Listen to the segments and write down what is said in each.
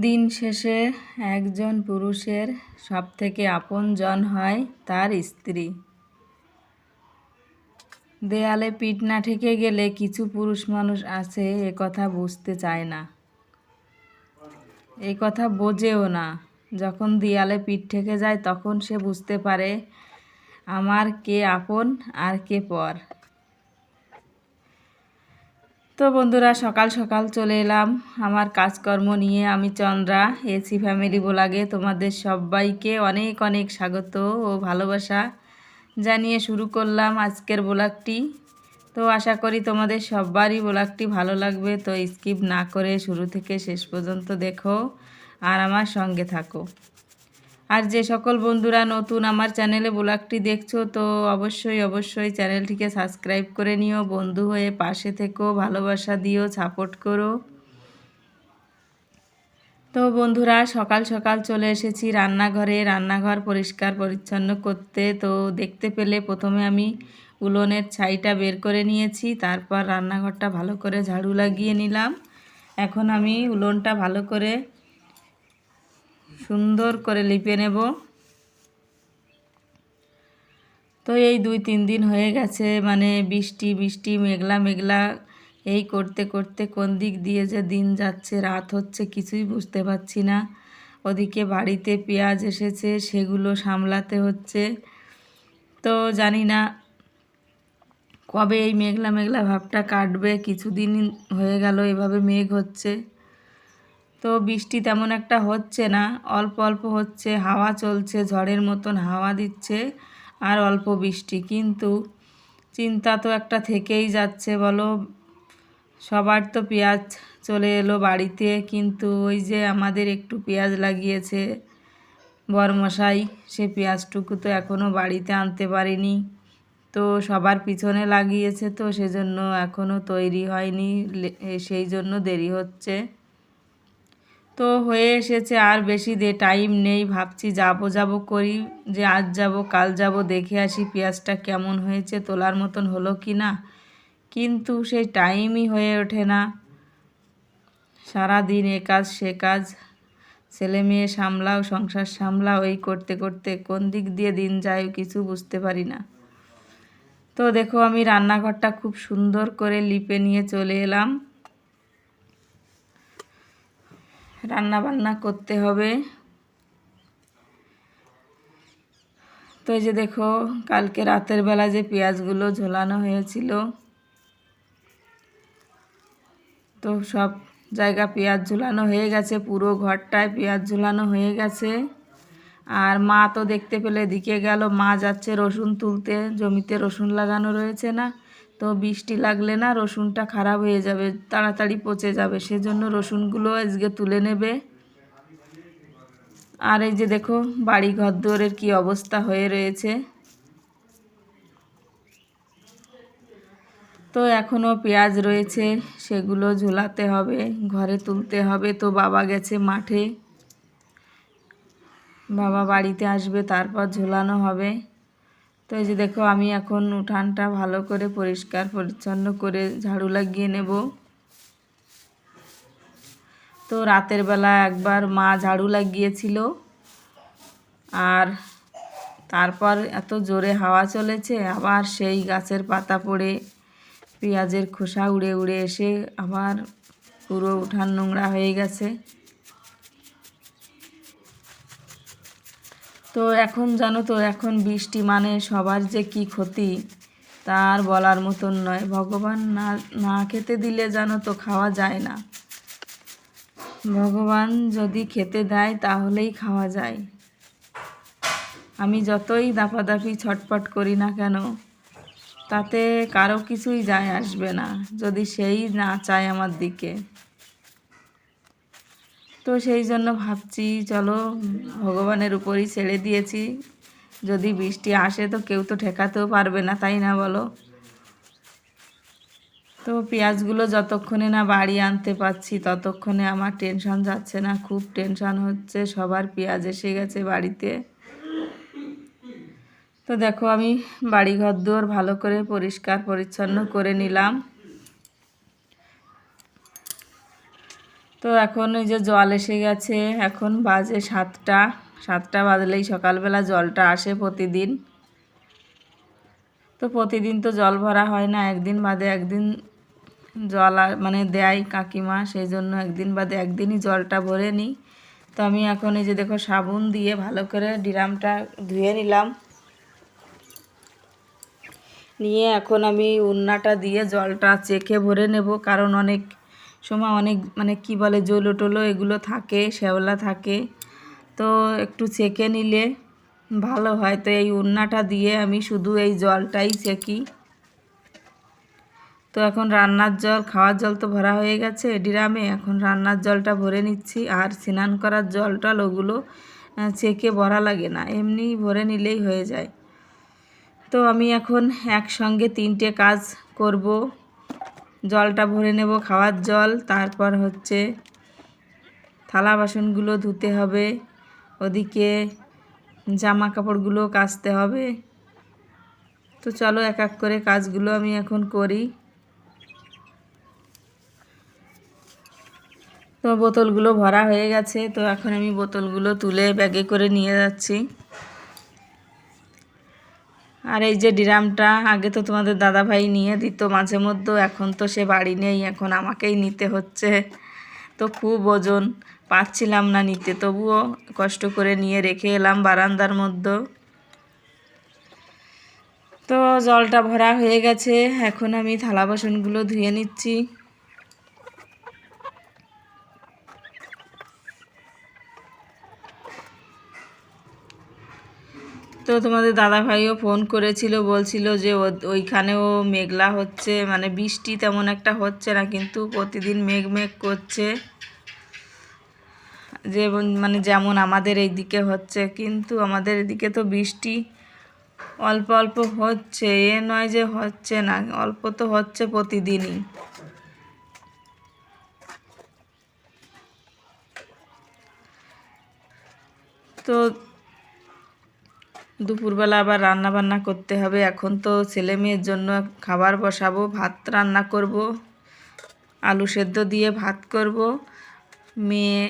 দিন শেষে একজন পুরুষের সবথেকে আপনজন হয় তার স্ত্রী। দেয়ালে পিঠ না ঠেকে গেলে কিছু পুরুষ মানুষ আছে, এ কথা বুঝতে চায় না। এই কথা বোঝেও না। যখন দেয়ালে পিঠ ঠেকে যায়, তখন সে বুঝতে পারে, আমার কে আপন আর কে পর। তো বন্ধুরা, সকাল সকাল চলে এলাম আমার কাজকর্ম নিয়ে। আমি চন্দ্রা এসি ফ্যামিলি বোলাগে। তোমাদের সবাইকে অনেক অনেক স্বাগত ও ভালোবাসা জানিয়ে শুরু করলাম আজকের ব্লগটি। তো আশা করি তোমাদের সবারই ব্লগটি ভালো লাগবে। তো স্কিপ না করে শুরু থেকে শেষ পর্যন্ত দেখো আর আমার সঙ্গে থাকো। আর যে সকল বন্ধুরা নতুন আমার চ্যানেলে ব্লগটি দেখছ, তো অবশ্যই অবশ্যই চ্যানেলটিকে সাবস্ক্রাইব করে নিও। বন্ধু হয়ে পাশে থেকো, ভালোবাসা দিও, সাপোর্ট করো। তো বন্ধুরা, সকাল সকাল চলে এসেছি রান্নাঘরে। রান্নাঘর পরিষ্কার পরিচ্ছন্ন করতে। তো দেখতে পেলে প্রথমে আমি উলনের ছাইটা বের করে নিয়েছি, তারপর রান্নাঘরটা ভালো করে ঝাড়ু লাগিয়ে নিলাম। এখন আমি উলনটা ভালো করে সুন্দর করে লিপে নেব। তো এই দুই তিন দিন হয়ে গেছে মানে বৃষ্টি বৃষ্টি, মেঘলা মেঘলা। এই করতে করতে কোন দিক দিয়ে যে দিন যাচ্ছে, রাত হচ্ছে কিছুই বুঝতে পারছি না। ওদিকে বাড়িতে পেঁয়াজ এসেছে, সেগুলো সামলাতে হচ্ছে। তো জানি না কবে এই মেঘলা মেঘলা ভাবটা কাটবে, কিছুদিন হয়ে গেল, এভাবে মেঘ হচ্ছে। তো বৃষ্টি তেমন একটা হচ্ছে না। অল্প অল্প হচ্ছে, হাওয়া চলছে, ঝড়ের মতন হাওয়া দিচ্ছে আর অল্প বৃষ্টি। কিন্তু চিন্তা তো একটা থেকেই যাচ্ছে বলো। সবার তো পেঁয়াজ চলে এলো বাড়িতে, কিন্তু ওই যে আমাদের একটু পেঁয়াজ লাগিয়েছে বরমশাই, সে পেঁয়াজটুকু তো এখনও বাড়িতে আনতে পারিনি। তো সবার পিছনে লাগিয়েছে তো সেজন্য এখনও তৈরি হয়নি সেই জন্য দেরি হচ্ছে। তো হয়ে এসেছে, আর বেশি দে, টাইম নেই, ভাবছি যাব যাব করি, যে আজ যাব, কাল যাব, দেখে আসি পেঁয়াজটা কেমন হয়েছে, তোলার মতন হলো কি না? কিন্তু সেই টাইমই হয়ে ওঠে না। সারা দিন এ কাজ, সে কাজ, ছেলে মেয়ে সামলাও, সংসার সামলাও, এই করতে করতে কোন দিক দিয়ে দিন যায় কিছু বুঝতে পারি না। তো দেখো, আমি রান্নাঘরটা খুব সুন্দর করে লিপে নিয়ে চলে এলাম। রান্না বান্না করতে হবে। তো এই যে দেখো, কালকে রাতের বেলা যে পেঁয়াজগুলো ঝোলানো হয়েছিল, তো সব জায়গা পেঁয়াজ ঝুলানো হয়ে গেছে, পুরো ঘরটায় পেঁয়াজ ঝুলানো হয়ে গেছে। আর মা তো দেখতে পেলে দিকে গেল, মা যাচ্ছে রসুন তুলতে, জমিতে রসুন লাগানো রয়েছে না। তো বৃষ্টি লাগলে না রসুনটা খারাপ হয়ে যাবে, তাড়াতাড়ি পচে যাবে, সেজন্য রসুনগুলো আজকে তুলে নেবে। আর এই যে দেখো বাড়ি ঘর দুয়ারের কী অবস্থা হয়ে রয়েছে। তো এখনও পেঁয়াজ রয়েছে, সেগুলো ঝোলাতে হবে, ঘরে তুলতে হবে। তো বাবা গেছে মাঠে। বাবা বাড়িতে আসবে, তারপর ঝোলানো হবে। এই যে দেখো, আমি এখন উঠানটা ভালো করে পরিষ্কার পরিচ্ছন্ন করে ঝাড়ু লাগিয়ে নেব। তো রাতের বেলা একবার মা ঝাড়ু লাগিয়েছিল আর তারপর এত জোরে হাওয়া চলেছে, আবার সেই গাছের পাতা পড়ে, পেঁয়াজের খোসা উড়ে উড়ে এসে আবার পুরো উঠান নোংরা হয়ে গেছে। তো এখন জানো তো, এখন বৃষ্টি মানে সবার যে কি ক্ষতি তার বলার মতন নয়। ভগবান না না খেতে দিলে জানো তো খাওয়া যায় না। ভগবান যদি খেতে দেয় তাহলেই খাওয়া যায়। আমি যতই দাপাদাপি ছটপট করি না কেন, তাতে কারও কিছুই যায় আসবে না, যদি সেই না চায় আমার দিকে। তো সেই জন্য ভাবছি, চলো, ভগবানের উপরই ছেড়ে দিয়েছি। যদি বৃষ্টি আসে তো কেউ তো ঠেকাতেও পারবে না, তাই না বলো? তো পেঁয়াজগুলো যতক্ষণে না বাড়ি আনতে পারছি, ততক্ষণে আমার টেনশন যাচ্ছে না, খুব টেনশন হচ্ছে, সবার পেঁয়াজ এসে গেছে বাড়িতে। তো দেখো, আমি বাড়িঘর দুয়ার ভালো করে পরিষ্কার পরিচ্ছন্ন করে নিলাম। তো এখন ওই যে জল এসে গেছে, এখন বাজে সাতটা সাতটা বাজলেই সকালবেলা জলটা আসে প্রতিদিন। তো প্রতিদিন তো জল ভরা হয় না, একদিন বাদে একদিন জল মানে দেয় কাকিমা, সেই জন্য একদিন বাদে একদিনই জলটা ভরে নিই। তো আমি এখন এই যে দেখো সাবুন দিয়ে ভালো করে ডিরামটা ধুয়ে নিলাম। নিয়ে এখন আমি উন্নাটা দিয়ে জলটা চেখে ভরে নেব, কারণ অনেক সময় অনেক মানে কি বলে জলো টলো এগুলো থাকে শ্যাওলা থাকে। তো একটু ছেঁকে নিলে ভালো হয়। তো এই উন্নাটা দিয়ে আমি শুধু এই জলটাই চেকি। তো এখন রান্নার জল খাওয়ার জল তো ভরা হয়ে গেছে ড্রামে এখন রান্নার জলটা ভরে নিচ্ছি। আর স্নান করার জলটা ওগুলো আহ, চেকে ভরা লাগে না। এমনি ভরে নিলেই হয়ে যায়। তো আমি এখন একসঙ্গে তিনটে কাজ করব। জলটা ভরে নেব, খাওয়ার জল। তারপর হচ্ছে থালা বাসনগুলো ধুতে হবে। ওদিকে জামা কাপড়গুলো কাচতে হবে। তো চলো এক এক করে কাজগুলো আমি এখন করি। তো বোতলগুলো ভরা হয়ে গেছে। তো এখন আমি বোতলগুলো তুলে ব্যাগে করে নিয়ে যাচ্ছি। আর এই যে ড্রামটা, আগে তো তোমাদের দাদাভাই নিয়ে দিত মাঝে মধ্যে, এখন তো সে বাড়ি নেই, এখন আমাকেই নিতে হচ্ছে। তো খুব ওজন পাচ্ছিলাম না নিতে, তবুও কষ্ট করে নিয়ে রেখে এলাম বারান্দার মধ্যে। তো জলটা ভরা হয়ে গেছে, এখন আমি থালা বাসনগুলো ধুয়ে নিচ্ছি। তো তোমাদের দাদা ভাইও ফোন করেছিল, বলছিল যে ওইখানেও মেঘলা হচ্ছে মানে বৃষ্টি তেমন একটা হচ্ছে না, কিন্তু প্রতিদিন মেঘ মেঘ করছে। যে মানে যেমন আমাদের এই দিকে হচ্ছে, কিন্তু আমাদের এদিকে তো বৃষ্টি অল্প অল্প হচ্ছে, এ নয় যে হচ্ছে না, অল্প তো হচ্ছে প্রতিদিনই। তো দুপুরবেলা আবার রান্না বান্না করতে হবে। এখন তো ছেলে মেয়ের জন্য খাবার বসাবো, ভাত রান্না করব, আলু সেদ্ধ দিয়ে ভাত করব। মেয়ে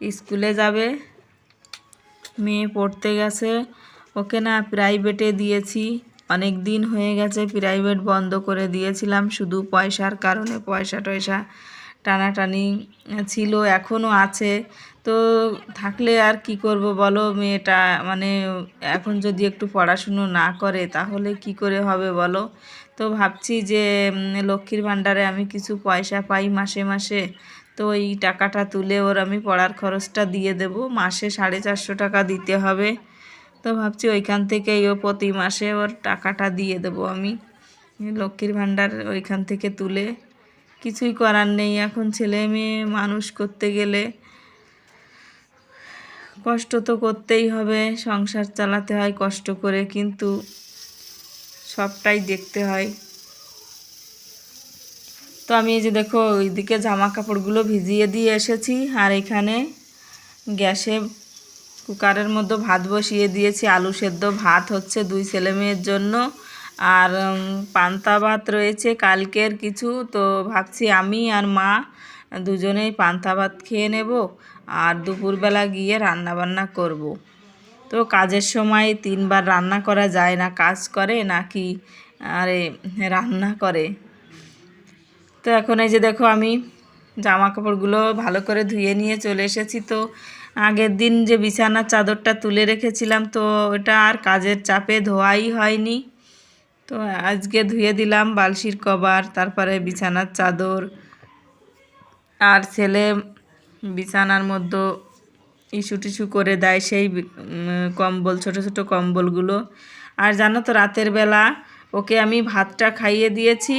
স্কুলে যাবে, মেয়ে পড়তে গেছে। ওকে না প্রাইভেটে দিয়েছি, অনেক দিন হয়ে গেছে প্রাইভেট বন্ধ করে দিয়েছিলাম, শুধু পয়সার কারণে পয়সা টয়সা টানাটানি ছিল, এখনও আছে। তো থাকলে আর কি করব বলো? মেয়েটা মানে এখন যদি একটু পড়াশুনো না করে তাহলে কি করে হবে বলো? তো ভাবছি যে লক্ষ্মীর ভাণ্ডারে আমি কিছু পয়সা পাই মাসে মাসে। তো ওই টাকাটা তুলে ওর আমি পড়ার খরচটা দিয়ে দেব। মাসে সাড়ে চারশো টাকা দিতে হবে। তো ভাবছি ওইখান থেকেই ও প্রতি মাসে ওর টাকাটা দিয়ে দেবো আমি। লক্ষ্মীর ভাণ্ডার ওইখান থেকে তুলে। কিছুই করার নেই। এখন ছেলে মেয়ে মানুষ করতে গেলে কষ্ট তো করতেই হবে, সংসার চালাতে হয় কষ্ট করে, কিন্তু সবটাই দেখতে হয়। তো আমি এই যে দেখো, ওইদিকে জামা কাপড়গুলো ভিজিয়ে দিয়ে এসেছি, আর এখানে গ্যাসে কুকারের মধ্যে ভাত বসিয়ে দিয়েছি। আলু সেদ্ধ ভাত হচ্ছে দুই ছেলে মেয়ের জন্য, আর পান্তা ভাত রয়েছে কালকের কিছু। তো ভাবছি আমি আর মা দুজনেই পান্তা ভাত খেয়ে নেব। আর দুপুরবেলা গিয়ে রান্না বান্না করব। তো কাজের সময় তিনবার রান্না করা যায় না, কাজ করে নাকি, আরে, রান্না করে। তো এখন এই যে দেখো আমি জামা কাপড়গুলো ভালো করে ধুয়ে নিয়ে চলে এসেছি তো। আগের দিন যে বিছানার চাদরটা তুলে রেখেছিলাম তো ওটা আর কাজের চাপে ধোয়াই হয়নি। তো আজকে ধুয়ে দিলাম বালশির কভার, তারপরে বিছানার চাদর। আর ছেলে বিছানার মধ্যে ইস্যু টিস্যু করে দেয় সেই কম্বল, ছোট ছোট কম্বলগুলো। আর জানো তো, রাতের বেলা ওকে আমি ভাতটা খাইয়ে দিয়েছি।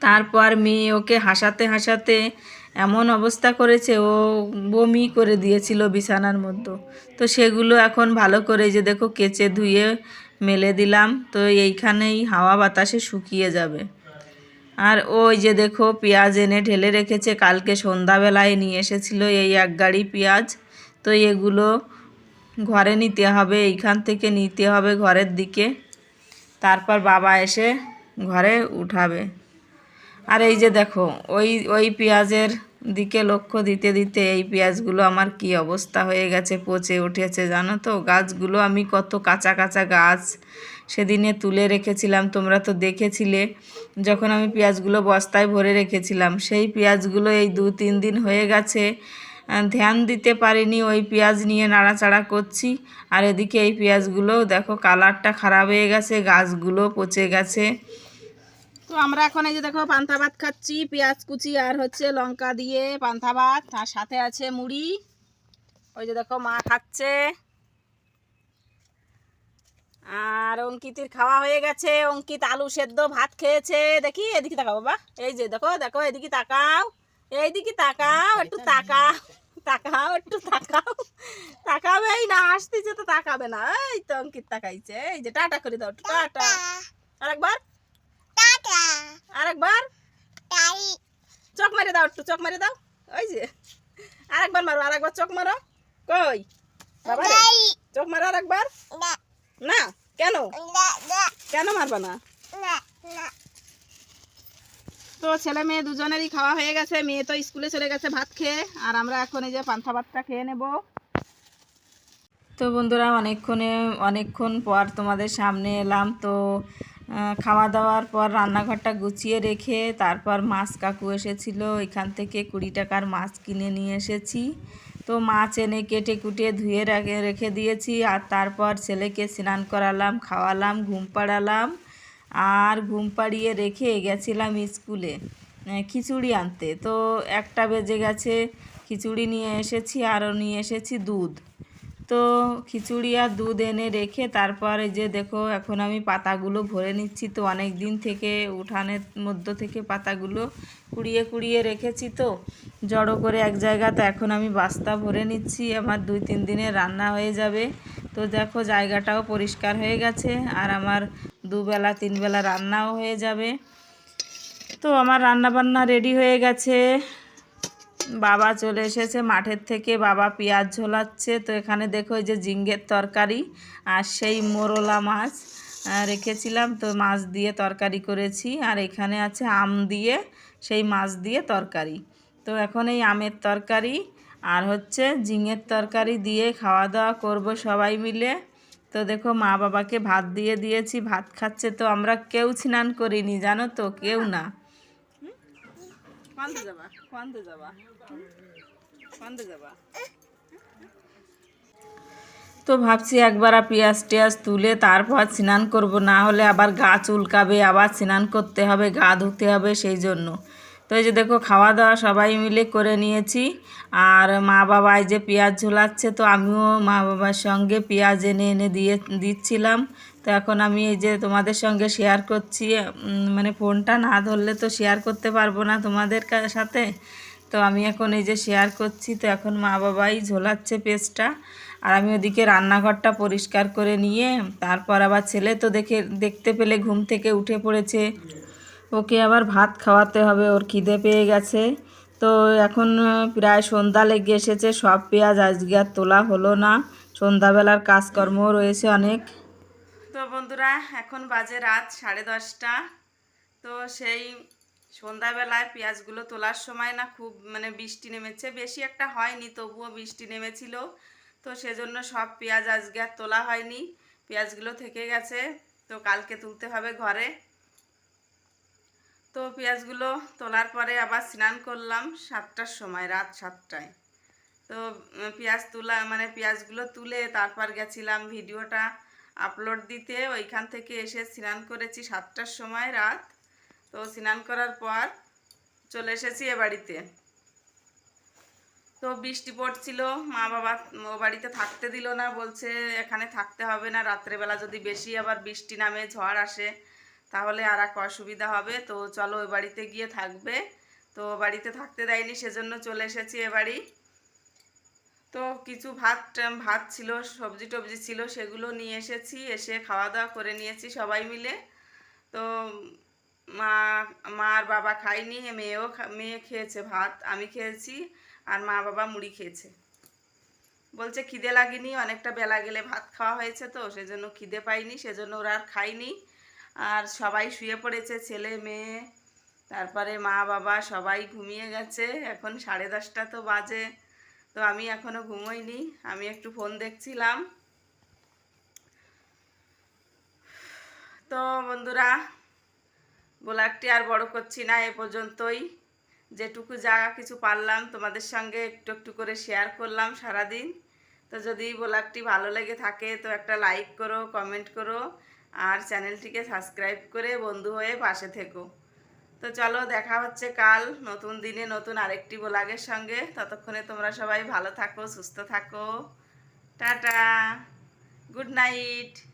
তারপর মেয়ে ওকে হাসাতে হাসাতে এমন অবস্থা করেছে, ও বমি করে দিয়েছিল বিছানার মধ্যে। তো সেগুলো এখন ভালো করে যে দেখো কেচে ধুয়ে মেলে দিলাম। তো এইখানেই হাওয়া বাতাসে শুকিয়ে যাবে। আর ওই যে দেখো, পেঁয়াজ এনে ঢেলে রেখেছে, কালকে সন্ধ্যাবেলায় নিয়ে এসেছিল এই এক গাড়ি পেঁয়াজ। তো এগুলো ঘরে নিতে হবে, এইখান থেকে নিতে হবে ঘরের দিকে। তারপর বাবা এসে ঘরে উঠাবে। আর এই যে দেখো, ওই ওই পেঁয়াজের দিকে লক্ষ্য দিতে দিতে এই পেঁয়াজগুলো আমার কি অবস্থা হয়ে গেছে, পচে উঠেছে, জানো তো? গাছগুলো আমি কত কাঁচা কাঁচা গাছ সেদিনে তুলে রেখেছিলাম, তোমরা তো দেখেছিলে। যখন আমি পেঁয়াজগুলো বস্তায় ভরে রেখেছিলাম, সেই পেঁয়াজগুলো এই দু তিন দিন হয়ে গেছে। ধ্যান দিতে পারিনি, ওই পেঁয়াজ নিয়ে নাড়াচাড়া করছি। আর এদিকে এই পেঁয়াজগুলো, দেখো কালারটা খারাপ হয়ে গেছে, গাছগুলো পচে গেছে। তো আমরা এখন এই যে দেখো পান্তা ভাত খাচ্ছি, পেঁয়াজ কুচি আর হচ্ছে লঙ্কা দিয়ে পান্তা ভাত। আর সাথে আছে মুড়ি। ওই যে দেখো মা খাচ্ছে। আর অঙ্কিতের খাওয়া হয়ে গেছে। অঙ্কিত আলু সেদ্ধ ভাত খেয়েছে। দেখি এদিকে তাকাও বাবা। এই যে দেখো দেখো এদিকে তাকাও। এইদিকে তাকাও একটু তাকাও। তাকাও একটু তাকাও। তাকাবে? এই না আসতেছে তো তাকাবে না। এই তো অঙ্কিত তাকাইছে। এই যে টাটা করে দাও টাটা। আরেকবার। আরেকবার। চোখ মেরে দাও একটু চোখ মেরে দাও। ওই যে আরেকবার মারো আরেকবার চোখ মারো। কই? বাবা চোখ মারো আরেকবার। না কেন? কেন মারবা না? তো ছেলে মেয়ে দুজনেরই খাওয়া হয়ে গেছে মেয়ে তো স্কুলে চলে গেছে ভাত খেয়ে আর আমরা এখন এই যে পান্থা ভাতটা খেয়ে নেব। তো বন্ধুরা অনেকক্ষণে অনেকক্ষণ পর তোমাদের সামনে এলাম তো খাওয়া দাওয়ার পর রান্নাঘরটা গুছিয়ে রেখে তারপর মাছ কাকু এসেছিল এখান থেকে কুড়ি টাকার মাছ কিনে নিয়ে এসেছি। তো মাছ এনে কেটে কুটে ধুয়ে রেখে রেখে দিয়েছি। আর তারপর ছেলেকে স্নান করালাম, খাওয়ালাম, ঘুম পাড়ালাম। আর ঘুম পাড়িয়ে রেখে গেছিলাম স্কুলে খিচুড়ি আনতে। তো একটা বেজে গেছে, খিচুড়ি নিয়ে এসেছি, আরও নিয়ে এসেছি দুধ। তো খিচুড়ি আর দুধ এনে রেখে তারপর যে দেখো, এখন আমি পাতাগুলো ভরে নিচ্ছি। তো অনেক দিন থেকে, উঠানের মধ্য থেকে পাতাগুলো কুড়িয়ে কুড়িয়ে রেখেছি তো। জড়ো করে এক জায়গা তো এখন আমি বাস্তা ভরে নিচ্ছি। আমার দুই তিন দিনে রান্না হয়ে যাবে। তো দেখো, জায়গাটাও পরিষ্কার হয়ে গেছে আর আমার দুবেলা, তিনবেলা রান্নাও হয়ে যাবে। তো আমার রান্না বান্না রেডি হয়ে গেছে। বাবা চলে এসেছে, মাঠের থেকে বাবা পেঁয়াজ ঝোলাচ্ছে। তো এখানে দেখো যে জিঙ্গের তরকারি আর সেই মোরলা মাছ রেখেছিলাম। তো মাছ দিয়ে তরকারি করেছি আর এখানে আছে আম দিয়ে সেই মাছ দিয়ে তরকারি। তো এখন এই আমের তরকারি আর হচ্ছে ঝিঙের তরকারি দিয়ে খাওয়া দাওয়া করব সবাই মিলে। তো দেখো মা বাবাকে ভাত দিয়ে দিয়েছি, ভাত খাচ্ছে তো আমরা কেউ স্নান করিনি, জানো তো? কেউ না। যাবা যাবা। যাবা। তো ভাবছি একবার পেঁয়াজ টেয়াজ তুলে তারপর স্নান করব, না হলে আবার গা চুলকাবে, আবার স্নান করতে হবে, গা ধুতে হবে সেই জন্য। তো এই যে দেখো, খাওয়া দাওয়া সবাই মিলে করে নিয়েছি। আর মা বাবা এই যে পেঁয়াজ ঝোলাচ্ছে, তো আমিও মা বাবার সঙ্গে পেঁয়াজ এনে এনে দিয়ে দিচ্ছিলাম। তো এখন আমি এই যে তোমাদের সঙ্গে শেয়ার করছি মানে ফোনটা না ধরলে তো শেয়ার করতে পারব না তোমাদের সাথে। তো আমি এখন এই যে শেয়ার করছি, তো এখন মা বাবাই ঝোলাচ্ছে পেস্টটা। আর আমি ওদিকে রান্নাঘরটা পরিষ্কার করে নিয়ে, তারপর আবার ছেলে তো দেখে, দেখতে পেলে ঘুম থেকে উঠে পড়েছে। ওকে আবার ভাত খাওয়াতে হবে, ওর খিদে পেয়ে গেছে। তো এখন প্রায় সন্ধ্যা লেগে এসেছে, সব পেঁয়াজ আজকে আর তোলা হলো না। সন্ধ্যাবেলার কাজকর্মও রয়েছে অনেক। তো বন্ধুরা, এখন বাজে রাত সাড়ে দশটা। তো সেই সন্ধ্যাবেলায় পেঁয়াজগুলো তোলার সময় না খুব মানে বৃষ্টি নেমেছে। বেশি একটা হয়নি, তবুও বৃষ্টি নেমেছিল। তো সেজন্য সব পেঁয়াজ আজকে আর তোলা হয়নি। পেঁয়াজগুলো থেকে গেছে, তো কালকে তুলতে হবে ঘরে। তো পেঁয়াজগুলো তোলার পরে আবার স্নান করলাম সাতটার সময়, রাত সাতটায়। তো পেঁয়াজ তুলা মানে পেঁয়াজগুলো তুলে তারপর গেছিলাম ভিডিওটা আপলোড দিতে, ওইখান থেকে এসে স্নান করেছি সাতটার সময় রাত। তো স্নান করার পর চলে এসেছি এ বাড়িতে। তো বৃষ্টি পড়ছিল, মা বাবা ও বাড়িতে থাকতে দিল না, বলছে এখানে থাকতে হবে না রাত্রেবেলা যদি বেশি আবার বৃষ্টি নামে ঝড় আসে, তাহলে আর এক অসুবিধা হবে। তো চলো ওই বাড়িতে গিয়ে থাকবে। তো বাড়িতে থাকতে দেয়নি, সেজন্য চলে এসেছি এ বাড়ি। তো কিছু ভাত ভাত ছিল, সবজি টবজি ছিল, সেগুলো নিয়ে এসেছি, এসে খাওয়া দাওয়া করে নিয়েছি সবাই মিলে। তো মা মা আর বাবা খায়নি, মেয়েও মেয়ে খেয়েছে ভাত, আমি খেয়েছি, আর মা বাবা মুড়ি খেয়েছে। বলছে খিদে লাগেনি, অনেকটা বেলা গেলে ভাত খাওয়া হয়েছে তো, সেজন্য খিদে পাইনি, সেজন্য ওরা আর খায়নি। আর সবাই শুয়ে পড়েছে, ছেলে, মেয়ে, তারপরে মা, বাবা সবাই ঘুমিয়ে গেছে, এখন সাড়ে দশটা তো বাজে। তো আমি এখনও ঘুমোইনি, আমি একটু ফোন দেখছিলাম। তো বন্ধুরা, ব্লগটি আর বড় করছি না, এ পর্যন্তই। যেটুকু যা কিছু পারলাম, তোমাদের সঙ্গে একটু একটু করে শেয়ার করলাম সারাদিন। তো যদি ব্লগটি ভালো লেগে থাকে, তো একটা লাইক করো কমেন্ট করো, আর চ্যানেলটিকে সাবস্ক্রাইব করে বন্ধু হয়ে পাশে থেকো। তো চলো দেখা হচ্ছে কাল, নতুন দিনে নতুন আরেকটি ব্লগের সঙ্গে। ততক্ষণে তোমরা সবাই ভালো থাকো, সুস্থ থাকো। টাটা। Good night.